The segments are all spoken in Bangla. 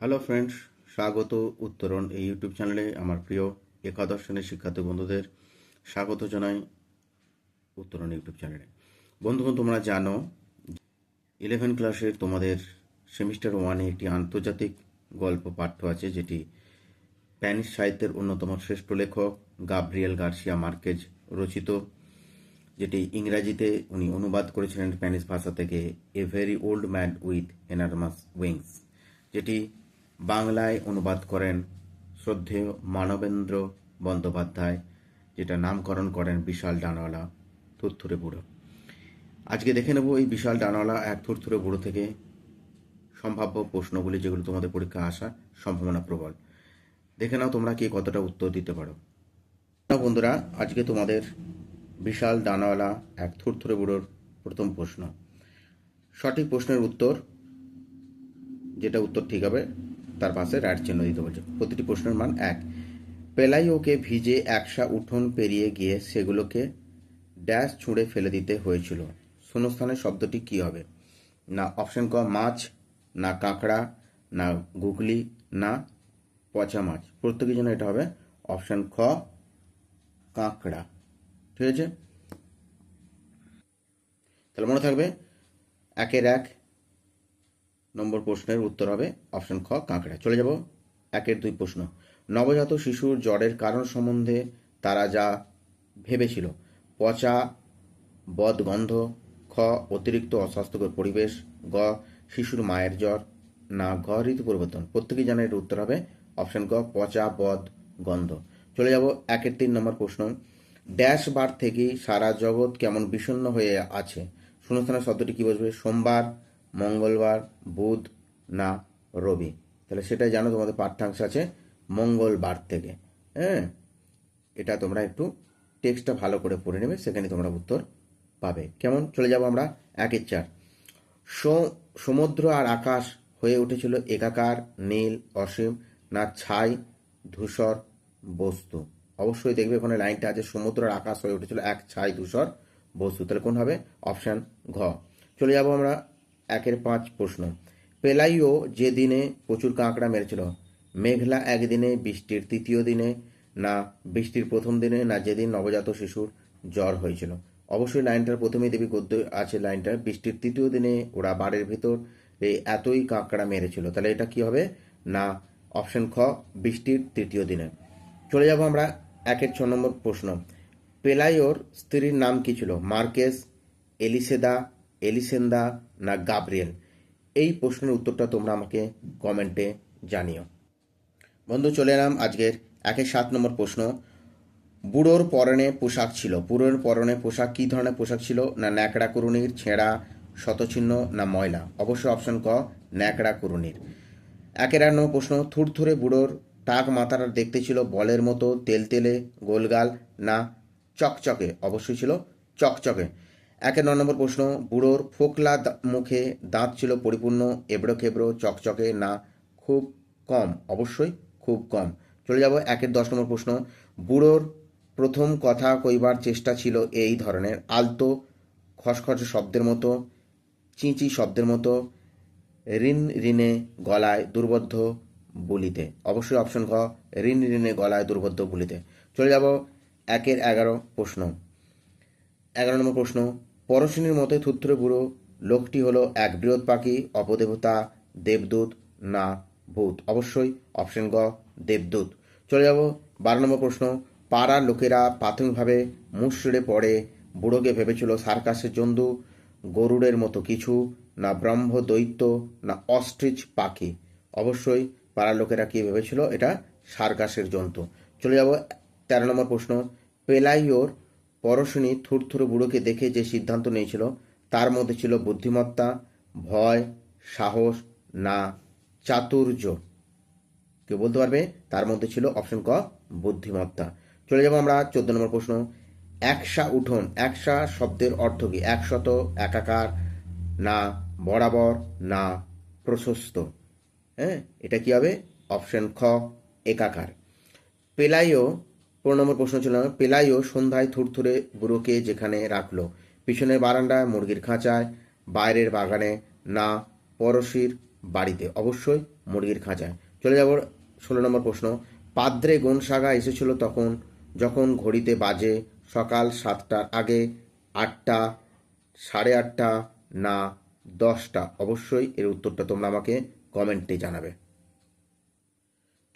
হ্যালো ফ্রেন্ডস স্বাগত উত্তরণ এই ইউটিউব চ্যানেলে আমার প্রিয় একাদশ শ্রেণির শিক্ষার্থী বন্ধুদের স্বাগত জানাই উত্তরণ ইউটিউব চ্যানেলে বন্ধুগণ, তোমরা জানো ইলেভেন ক্লাসের তোমাদের সেমিস্টার ওয়ানে একটি আন্তর্জাতিক গল্প পাঠ্য আছে, যেটি স্প্যানিশ সাহিত্যের অন্যতম শ্রেষ্ঠ লেখক গাব্রিয়েল গার্সিয়া মার্কেজ রচিত, যেটি ইংরাজিতে উনি অনুবাদ করেছিলেন স্প্যানিশ ভাষা থেকে a very old man with enormous wings যেটি বাংলায় অনুবাদ করেন শ্রদ্ধেয় মানবেন্দ্র বন্দ্যোপাধ্যায়, যেটা নামকরণ করেন বিশাল ডানওয়ালা থুরথুরে বুড়ো। আজকে দেখে নেব এই বিশাল ডানওয়ালা এক থুরথুরে বুড়ো থেকে সম্ভাব্য প্রশ্নগুলি যেগুলো তোমাদের পরীক্ষা আসার সম্ভাবনা প্রবল। দেখে নাও তোমরা কি কতটা উত্তর দিতে পারো। বন্ধুরা, আজকে তোমাদের বিশাল ডানাওয়ালা এক থুরথুরে বুড়োর প্রথম প্রশ্ন। সঠিক প্রশ্নের উত্তর, যেটা উত্তর ঠিক হবে তার পাশে রাইট চিহ্ন দিতে বলছে। প্রতিটি প্রশ্নের মান এক। পেলাইওকে ভিজে একসা উঠোন পেরিয়ে গিয়ে সেগুলোকে ড্যাশ ছুঁড়ে ফেলে দিতে হয়েছিল। শূন্যস্থানের শব্দটি কি হবে? না অপশন ক, মাছ, না কাঁকড়া, না গুগলি, না পচা মাছ। প্রত্যেকের জন্য এটা হবে অপশন খ, কাঁকড়া। ঠিক আছে? তাহলে মনে থাকবে, একের এক নম্বর প্রশ্নের উত্তর হবে অপশন খ, কাঁকড়া। চলে যাব একের দুই প্রশ্ন। নবজাত শিশুর জ্বরের কারণ সম্বন্ধে তারা যা ভেবেছিল, পচা, বদগন্ধ, খ, অতিরিক্ত অস্বাস্থ্যকর পরিবেশ, গ, শিশুর মায়ের জ্বর, না, ঘ, ঋতু পরিবর্তন। প্রত্যেকেই জানে এর উত্তর হবে অপশন ক পচা বদ গন্ধ চলে যাব একের তিন নম্বর প্রশ্ন। ড্যাশ বার থেকেই সারা জগৎ কেমন বিষণ্ণ হয়ে আছে? শূন্যস্থানের শব্দটি কি বসবে সোমবার মঙ্গলবার, বুধ না রবি। তাহলে সেটাই জানো, তোমাদের পাঠ্যাংশ আছে মঙ্গলবার থেকে। হ্যাঁ? এটা তোমরা একটু টেক্সটটা ভালো করে পড়ে নেবে, সেখানে তোমরা উত্তর পাবে। কেমন? চলে যাব আমরা একের চার। সমুদ্র আর আকাশ হয়ে উঠেছিল একাকার, নীল, অসীম, না ছাই, ধূসর বস্তু। অবশ্যই দেখবে ওখানে লাইনটা আছে, সমুদ্র আর আকাশ হয়ে উঠেছিল এক ছাই, ধূসর বস্তু। তাহলে কোন হবে? অপশান ঘ। চলে যাব আমরা একের পাঁচ প্রশ্ন। পেলাইও যে দিনে প্রচুর কাঁকড়া মেরেছিল, মেঘলা একদিনে বৃষ্টির তৃতীয় দিনে না বৃষ্টির প্রথম দিনে না যেদিন নবজাত শিশুর জ্বর হয়েছিল। অবশ্যই লাইনটার প্রথমেই দেবী গদ্য আছে লাইনটা, বৃষ্টির তৃতীয় দিনে ওরা বাড়ির ভেতর এতই কাঁকড়া মেরেছিল। তাহলে এটা কি হবে? না, অপশন খ, বৃষ্টির তৃতীয় দিনে। চলে যাব আমরা একের ছ নম্বর প্রশ্ন। পেলাইওর স্ত্রীর নাম কি ছিল? মার্কেস, এলিসেদা, এলিসেন্দা না গাব্রিয়েল? এই প্রশ্নের উত্তরটা তোমরা আমাকে কমেন্টে জানিও। বন্ধু, চলে এলাম আজকের একের সাত নম্বর প্রশ্ন। বুড়োর পরনে পোশাক ছিল। বুড়োর পরনে পোশাক কী ধরনের পোশাক ছিল? না ন্যাকড়া কুরুনির, ছেঁড়া শতচিহ্ন, না ময়লা? অবশ্যই অপশন ক, ন্যাকড়া কুরুনির। একের এক নম্বর প্রশ্ন, থুরথুরে বুড়োর টাক মাথাটা দেখতে ছিল বলের মতো তেলতেলে, গোলগাল, না চকচকে? অবশ্যই ছিল চকচকে। একের ন নম্বর প্রশ্ন, বুড়োর ফোকলা মুখে দাঁত ছিল পরিপূর্ণ, এবড়ো খেবড়ো, চকচকে না, খুব কম, অবশ্যই খুব কম। চলে যাব একের দশ নম্বর প্রশ্ন, বুড়োর প্রথম কথা কইবার চেষ্টা ছিল এই ধরনের, আলতো, খসখস শব্দের মতো, চিঁচি শব্দের মতো ঋণ ঋণে গলায় দুর্বোধ্য বলিতে। অবশ্যই অপশন খ ঋণ ঋণে গলায় দুর্বোধ্য বলিতে। চলে যাব একের এগারো প্রশ্ন, এগারো নম্বর প্রশ্ন পরশিনীর মতে থুত্থুরে বুড়ো লোকটি হলো এক বৃহৎ পাখি, অপদেবতা, দেবদূত, না ভূত। অবশ্যই অপশন গ, দেবদূত। চলে যাব বারো নম্বর প্রশ্ন। পাড়ার লোকেরা প্রাথমিকভাবে মুশড়ে পড়ে, বুড়োকে ভেবেছিল সার্কাসের জন্তু, গরুড়ের মতো কিছু, না ব্রহ্ম দৈত্য না অস্ট্রিচ পাখি। অবশ্যই পাড়ার লোকেরা কি ভেবেছিল? এটা সার্কাসের জন্তু। চলে যাব তেরো নম্বর প্রশ্ন। পেলাইওর পরশনী থুরথুরে বুড়োকে দেখে যে সিদ্ধান্ত নিয়েছিল, তার মধ্যে ছিল বুদ্ধিমত্তা, ভয়, সাহস, না, চাতুর্য। কেউ বলতে পারবে? তার মধ্যে ছিল অপশন ক, বুদ্ধিমত্তা। চলে যাব আমরা চোদ্দ নম্বর প্রশ্ন। একসা উঠোন, একসা শব্দের অর্থ কি? একশত, একাকার, না, বরাবর, না, প্রশস্ত। হ্যাঁ এটা কি হবে? অপশন খ, একাকার। পেলাইও পনেরো নম্বর প্রশ্ন ছিল পেলাইও সন্ধ্যায় থুরথুরে বুড়োকে যেখানে রাখল। পিছনের বারান্দায় মুরগির খাঁচায়, বাইরের বাগানে, না পড়শির বাড়িতে। অবশ্যই মুরগির খাঁচায়। চলে যাব ষোলো নম্বর প্রশ্ন। পাদ্রে গনসাগা এসেছিল তখন, যখন ঘড়িতে বাজে সকাল সাতটার আগে আটটা, সাড়ে আটটা, না দশটা। অবশ্যই এর উত্তরটা তোমরা আমাকে কমেন্টে জানাবে।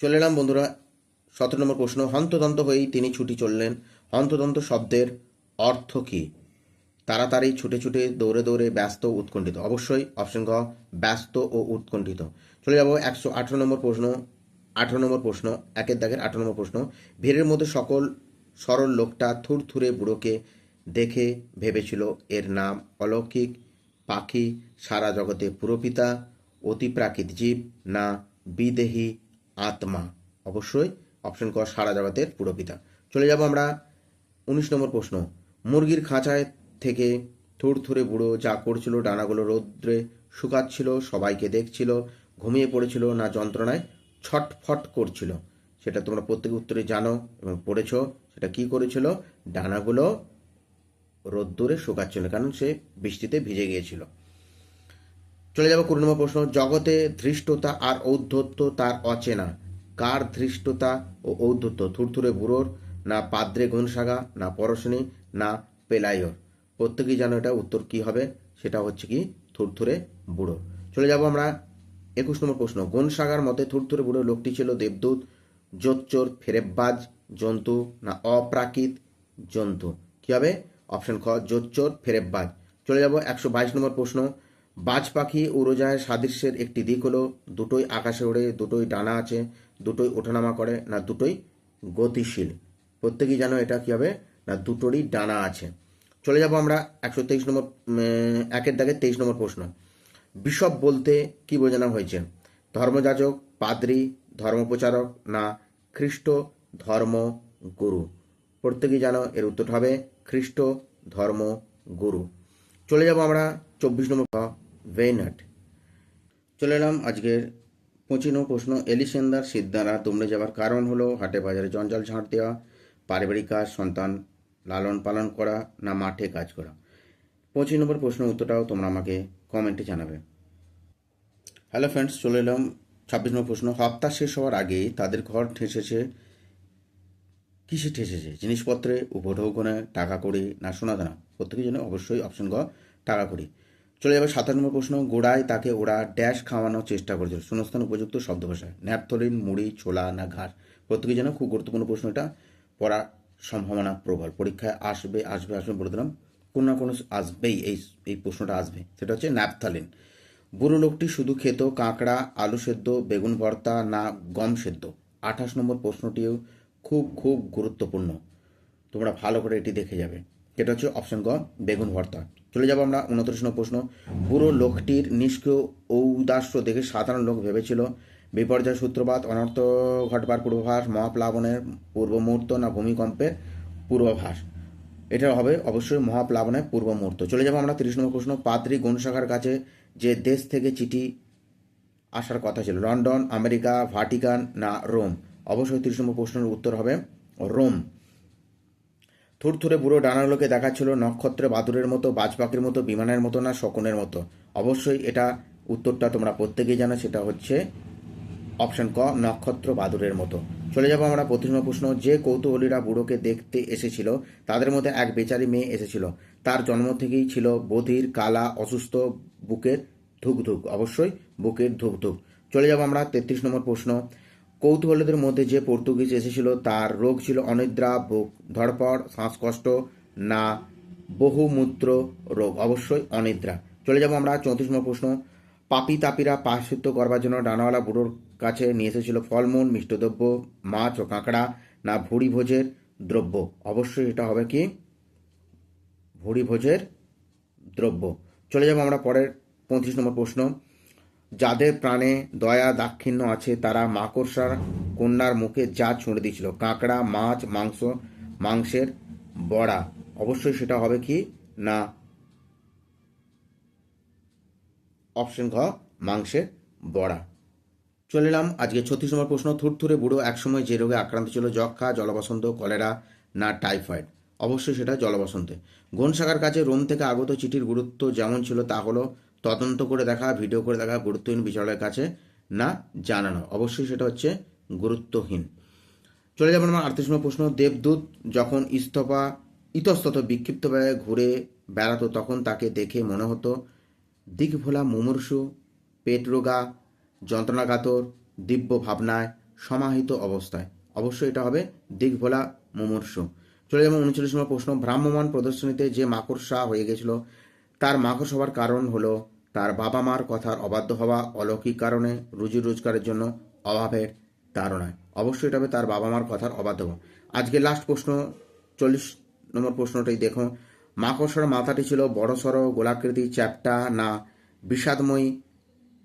চলে এলাম বন্ধুরা সতেরো নম্বর প্রশ্ন, হন্তদন্ত হয়েই তিনি ছুটি চললেন। হন্তদন্ত শব্দের অর্থ কী? তাড়াতাড়ি ছুটে ছুটে দৌড়ে দৌড়ে ব্যস্ত উৎকণ্ঠিত। অবশ্যই অপশন গ, ব্যস্ত ও উৎকণ্ঠিত। চলে যাব একশো আঠেরো নম্বর প্রশ্ন, আঠেরো নম্বর প্রশ্ন, একের দাগের আঠেরো নম্বর প্রশ্ন। ভিড়ের মধ্যে সকল সরল লোকটা থুরথুরে বুড়োকে দেখে ভেবেছিল এর নাম অলৌকিক, পাখি, সারা জগতে পুরপিতা অতিপ্রাকৃত জীব না বিদেহী আত্মা। অবশ্যই অপশন ক, সারা জগতের পুরপিতা চলে যাব আমরা উনিশ নম্বর প্রশ্ন। মুরগির খাঁচায় থেকে থুরথুরে বুড়ো যা করছিল, ডানাগুলো রৌদ্রে শুকাচ্ছিল, সবাইকে দেখছিল, ঘুমিয়ে পড়েছিল না যন্ত্রণায় ছটফট করছিল। সেটা তোমরা প্রত্যেক উত্তরে জানো এবং পড়েছ, সেটা কি করেছিল? ডানাগুলো রোদ্দুরে শুকাচ্ছিল, কারণ সে বৃষ্টিতে ভিজে গিয়েছিল। চলে যাব কুড়ি নম্বর প্রশ্ন। জগতে ধৃষ্টতা আর ঔদ্ধত্য তার অচেনা। কার ধৃষ্টতা ও ঔদ্ধত্য? থুরথুরে বুড়োর, না পাদ্রে গুণসাগা না পরশনী, না পেলাইয়র। প্রত্যেকেই জানো এটা উত্তর কি হবে? সেটা হচ্ছে কি থুরথুরে বুড়ো। চলে যাব আমরা একুশ নম্বর প্রশ্ন। গুণসাগার মতে থুরথুরে বুড়ো লোকটি ছিল দেবদূত জোচ্চোর ফেরেববাজ, জন্তু, না অপ্রাকৃত জন্তু? কি হবে? অপশন খ জোচ্চোর ফেরেববাজ। চলে যাব একশো বাইশ নম্বর প্রশ্ন। বাজ পাখি উড়োজাহাজ সাদৃশ্যের একটি দিক হলো, দুটোই আকাশে ওড়ে, দুটোই ডানা আছে। দুটোই ওঠানামা করে না দুটোই গতিশীল। প্রত্যেকেই জানো এটা কী হবে? না দুটোরই ডানা আছে। চলে যাব আমরা একশো তেইশ নম্বর একের দাগে তেইশ নম্বর প্রশ্ন। বিশপ বলতে কি বোঝানো হয়েছে? ধর্মযাজক, পাদ্রী, ধর্মপ্রচারক না খ্রিস্ট ধর্ম গুরু? প্রত্যেকেই জানো এর উত্তরটা হবে খ্রিস্ট ধর্ম গুরু। চলে যাব আমরা চব্বিশ নম্বর ভেইনাট। চলে এলাম আজকের নম্বর প্রশ্ন, এলিসেন্দার সিদ্ধারা দুমড়ে যাওয়ার কারণ হলো, হাটে বাজারে জঞ্জাল ঝাঁট দেওয়া, পারিবারিক কাজ, সন্তান লালন পালন করা, না মাঠে কাজ করা? পঁচিশ নম্বর প্রশ্ন উত্তরটাও তোমরা আমাকে কমেন্টে জানাবে। হ্যালো ফ্রেন্ডস, চলে এলাম ছাব্বিশ নম্বর প্রশ্ন। হপ্তা শেষ হওয়ার আগেই তাদের ঘর ঠেসেছে, কিসে ঠেসেছে? জিনিসপত্রে, উপঢৌকনে, টাকা কড়ি, না সোনা দানা? প্রত্যেকের জন্য অবশ্যই অপশন গ, টাকা কড়ি। চলে যাবে সাতাশ নম্বর প্রশ্ন, গোড়ায় তাকে ওরা ড্যাশ খাওয়ানোর চেষ্টা করেছিল। শূন্যস্থান উপযুক্ত শব্দ ভাষায়। ন্যাপথলিন, মুড়ি, ছোলা, না ঘাস। প্রত্যেকের জন্য খুব গুরুত্বপূর্ণ প্রশ্ন এটা। পড়ার সম্ভাবনা প্রবল। পরীক্ষায় আসবে আসবে আসবে বলে দিলাম। কোনো না কোনো আসবেই এই এই প্রশ্নটা আসবে। সেটা হচ্ছে ন্যাপথালিন। বুড়ো লোকটি শুধু খেত কাঁকড়া, আলু সেদ্ধ, বেগুন ভর্তা, না গম সেদ্ধ। আঠাশ নম্বর প্রশ্নটিও খুব খুব গুরুত্বপূর্ণ। তোমরা ভালো করে এটি দেখে যাবে। এটা হচ্ছে অপশন গ, বেগুন ভর্তা। চলে যাব আমরা, উনত্রিশ নম্বর প্রশ্ন। পুরো লোকটির নিষ্ক্রিয় ঔদাস্য দেখে সাধারণ লোক ভেবেছিল, বিপর্যয় সূত্রপাত, অনর্থ ঘটবার পূর্বাভাস, মহাপ্লাবনের পূর্ব মুহূর্ত না ভূমিকম্পের পূর্বাভাস। এটা হবে অবশ্যই মহাপ্লাবনের পূর্ব মুহূর্ত চলে যাব আমরা তিরিশ নম্বর প্রশ্ন। পাদ্রী গণশাখার কাছে যে দেশ থেকে চিঠি আসার কথা ছিল, লন্ডন, আমেরিকা, ভাটিকান না রোম? অবশ্যই তিরিশ নম্বর প্রশ্নের উত্তর হবে রোম। থুরথুরে বুড়ো ডানাগুলোকে দেখাচ্ছিল নক্ষত্রে বাদুরের মতো বাজ পাখির মতো, বিমানের মতো না শকুনের মতো। অবশ্যই এটা উত্তরটা তোমরা প্রত্যেকেই জানো, সেটা হচ্ছে অপশন ক, নক্ষত্র বাদুরের মতো। চলে যাব আমরা প্রথম প্রশ্ন। যে কৌতূহলীরা বুড়োকে দেখতে এসেছিল, তাদের মধ্যে এক বেচারি মেয়ে এসেছিল। তার জন্ম থেকেই ছিল বধির, কালা, অসুস্থ, বুকের ধুকধুক, অবশ্যই বুকের ধুকধুক। চলে যাব আমরা তেত্রিশ নম্বর প্রশ্ন। কৌতূহলীদের মধ্যে যে পর্তুগিজ এসেছিল, তার রোগ ছিল অনিদ্রা ধড়পড়, শ্বাসকষ্ট, না, বহুমূত্র রোগ, অবশ্যই অনিদ্রা। চলে যাব আমরা চৌত্রিশ নম্বর প্রশ্ন। পাপি তাপিরা পাশুদ্ধ করবার জন্য ডানাওয়ালা বুড়োর কাছে নিয়ে এসেছিল ফলমূল মিষ্টদ্রব্য মাছ ও কাঁকড়া, না ভুড়ি ভোজের দ্রব্য। অবশ্যই এটা হবে কি? ভুড়ি ভোজের দ্রব্য। চলে যাব আমরা পরের পঁয়ত্রিশ নম্বর প্রশ্ন। যাদের প্রাণে দয়া, দাক্ষিণ্য আছে, তারা মাকড়সার কন্যার মুখে যা ছুঁড়ে দিয়েছিল। কাঁকড়া, মাছ, মাংস, মাংসের বড়া। অবশ্যই সেটা হবে কি? না। অপশন ঘ, মাংসের বড়া। চলে এলাম আজকে ছত্রিশ নম্বর প্রশ্ন। থুরথুরে বুড়ো একসময় যে রোগে আক্রান্ত ছিল যক্ষা জলবসন্ত, কলেরা না টাইফয়েড? অবশ্যই সেটা জলবসন্তে। গনসাগার কাছে রোম থেকে আগত চিঠির গুরুত্ব যেমন ছিল, তা হলো তদন্ত করে দেখা, ভিডিও করে দেখা গুরুত্বহীন বিচারকের কাছে না জানানো। অবশ্যই সেটা হচ্ছে গুরুত্বহীন। চলে যাবেন আমার আটত্রিশ নম্বর প্রশ্ন। দেবদূত যখন ইস্তফা, ইতস্তত বিক্ষিপ্তভাবে ঘুরে বেড়াতো তখন তাকে দেখে মনে হতো দিগ্ভোলা মুমূর্ষু পেট রোগা যন্ত্রণাকাতর দিব্য ভাবনায় সমাহিত অবস্থায়। অবশ্যই এটা হবে দিগ্ভোলা মুমূর্ষু। চলে যাব উনচল্লিশ নম্বর প্রশ্ন। ভ্রাম্যমান প্রদর্শনীতে যে মাকড়সা হয়ে গেছিল তার মাকড় হওয়ার কারণ হলো তার বাবা মার কথার অবাধ্য হওয়া অলৌকিক কারণে রুজি রোজগারের জন্য অভাবের তাড়নায় অবশ্যই এটা হবে তার বাবা মার কথার অবাধ্য হওয়া। আজকে লাস্ট প্রশ্ন, চল্লিশ নম্বর প্রশ্নটাই দেখো মাকড়সার মাথাটি ছিল বড় সড়ো গোলাকৃতি চ্যাপ্টা না বিষাদময়ী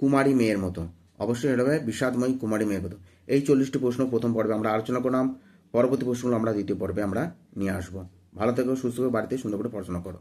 কুমারী মেয়ের মতো? অবশ্যই এটা হবে বিষাদময়ী কুমারী মেয়ের মতো। এই চল্লিশটি প্রশ্ন প্রথম পর্বে আমরা আলোচনা করলাম। পরবর্তী প্রশ্নগুলো আমরা দ্বিতীয় পর্বে আমরা নিয়ে আসব। ভালো থেকো, সুস্থ বাড়িতে সুন্দর করে পড়াশোনা করো।